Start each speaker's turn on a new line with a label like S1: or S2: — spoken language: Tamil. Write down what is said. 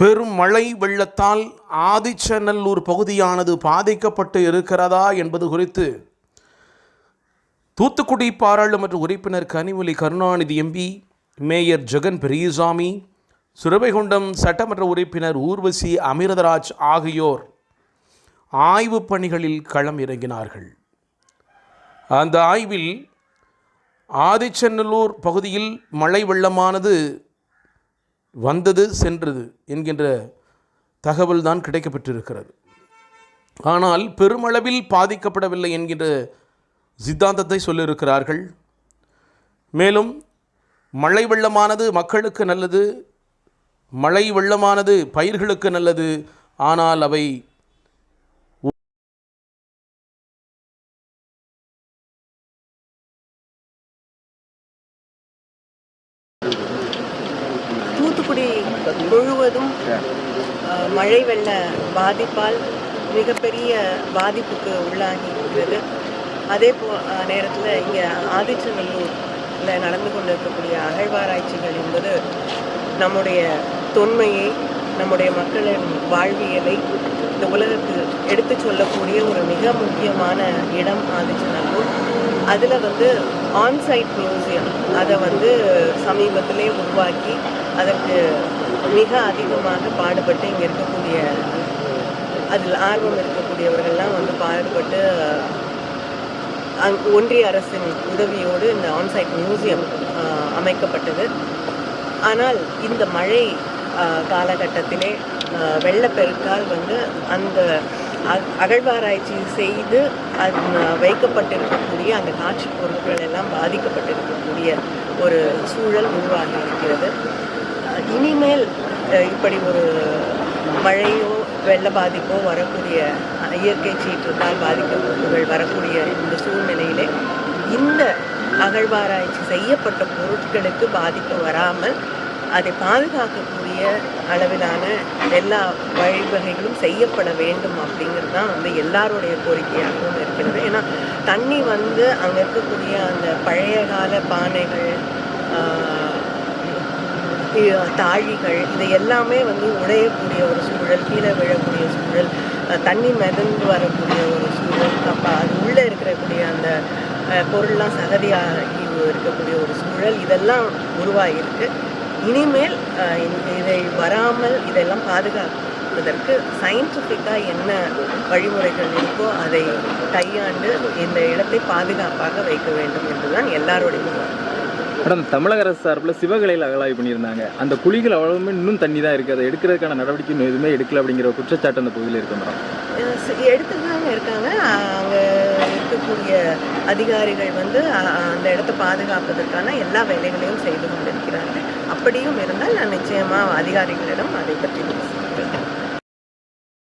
S1: பெரும் மழை வெள்ளத்தால் ஆதிச்சநல்லூர் பகுதியானது பாதிக்கப்பட்டு இருக்கிறதா என்பது குறித்து தூத்துக்குடி பாராளுமன்ற உறுப்பினர் கனிமொழி கருணாநிதி எம்பி மேயர் ஜெகன் பெரியசாமி சுரவைகுண்டம் சட்டமன்ற உறுப்பினர் ஊர்வசி அமிர்தராஜ் ஆகியோர் ஆய்வுப் பணிகளில் களம் இறங்கினார்கள் அந்த ஆய்வில் ஆதிச்சநல்லூர் பகுதியில் மழை வெள்ளமானது வந்தது சென்றது என்கின்ற தகவல் தான் கிடைக்கப்பட்டிருக்கிறது. ஆனால் பெருமளவில் பாதிக்கப்படவில்லை என்கின்ற சித்தாந்தத்தை சொல்லியிருக்கிறார்கள். மேலும் மழை வெள்ளமானது மக்களுக்கு நல்லது மழை வெள்ளமானது பயிர்களுக்கு நல்லது ஆனால் அவை
S2: தூத்துக்குடி முழுவதும் மழை வெள்ள பாதிப்பால் மிகப்பெரிய பாதிப்புக்கு உள்ளாகி இருக்கிறது அதே போ நேரத்தில் இங்கே ஆதிச்சநல்லூரில் நடந்து கொண்டிருக்கக்கூடிய அகழ்வாராய்ச்சிகள் என்பது நம்முடைய தொன்மையை நம்முடைய மக்களின் வாழ்வியலை இந்த உலகத்துக்கு எடுத்து சொல்லக்கூடிய ஒரு மிக முக்கியமான இடம் ஆதிச்சநல்லூர். அதில் வந்து ஆன்சைட் மியூசியம் அதை வந்து சமீபத்திலே உருவாக்கி அதற்கு மிக அதிகமாக பாடுபட்டு இங்கே இருக்கக்கூடிய அதில் ஆர்வம் இருக்கக்கூடியவர்கள்லாம் வந்து பாடுபட்டு அங் ஒன்றிய அரசின் உதவியோடு இந்த ஆன்சைட் மியூசியம் அமைக்கப்பட்டது. ஆனால் இந்த மழை காலகட்டத்திலே வெள்ளப்பெருக்கால் வந்து அந்த அகழ்வாராய்ச்சி செய்து அது வைக்கப்பட்டிருக்கக்கூடிய அந்த காட்சி பொருட்கள் எல்லாம் பாதிக்கப்பட்டிருக்கக்கூடிய ஒரு சூழல் உருவாகி இருக்கிறது. இனிமேல் இப்படி ஒரு மழையோ வெள்ள பாதிப்போ வரக்கூடிய இயற்கை சீற்றத்தால் பாதிப்புகள் வரக்கூடிய இந்த சூழ்நிலையிலே இந்த அகழ்வாராய்ச்சி செய்யப்பட்ட பொருட்களுக்கு பாதிப்பு வராமல் அதை பாதுகாக்கக்கூடிய அளவிலான எல்லா வழிவகைகளும் செய்யப்பட வேண்டும் அப்படிங்கிறது தான் வந்து எல்லாருடைய கோரிக்கையாகவும் இருக்கிறது. ஏன்னா தண்ணி வந்து அங்கே இருக்கக்கூடிய அந்த பழைய கால பானைகள் தாழிகள் இது எல்லாமே வந்து உடையக்கூடிய ஒரு சூழல் கீழே விழக்கூடிய சூழல் தண்ணி மிதந்து வரக்கூடிய ஒரு சூழல் அப்போ அது உள்ளே இருக்கக்கூடிய அந்த பொருள்லாம் சகதியாகி இருக்கக்கூடிய ஒரு சூழல் இதெல்லாம் உருவாகியிருக்கு இனிமேல் இதை வராமல் இதெல்லாம் பாதுகாப்பதற்கு சயின்டிஃபிக்காக என்ன வழிமுறைகள் இருக்கோ அதை கையாண்டு இந்த இடத்தை பாதுகாப்பாக வைக்க வேண்டும் என்றுதான் எல்லாருடைய.
S3: மேடம் தமிழக அரசு சார்பில் சிவகலையில் அகழாய்வு பண்ணியிருந்தாங்க. அந்த குழிகள் அவ்வளவுமே இன்னும் தண்ணி தான் இருக்குது. அதை எடுக்கிறதுக்கான நடவடிக்கை இன்னும் எதுவுமே எடுக்கல அப்படிங்கிற குற்றச்சாட்டு அந்த பகுதியில் இருக்கு மேடம்.
S2: எடுத்துட்டு தாங்க இருக்காங்க. இருக்கக்கூடிய அதிகாரிகள் வந்து அந்த இடத்தை பாதுகாப்பதற்கான எல்லா வேலைகளையும் செய்து கொண்டிருக்கிறார்கள். அப்படியும் இருந்தால் நான் நிச்சயமாக அதிகாரிகளிடம் அதை பற்றி பேசுகிறேன்.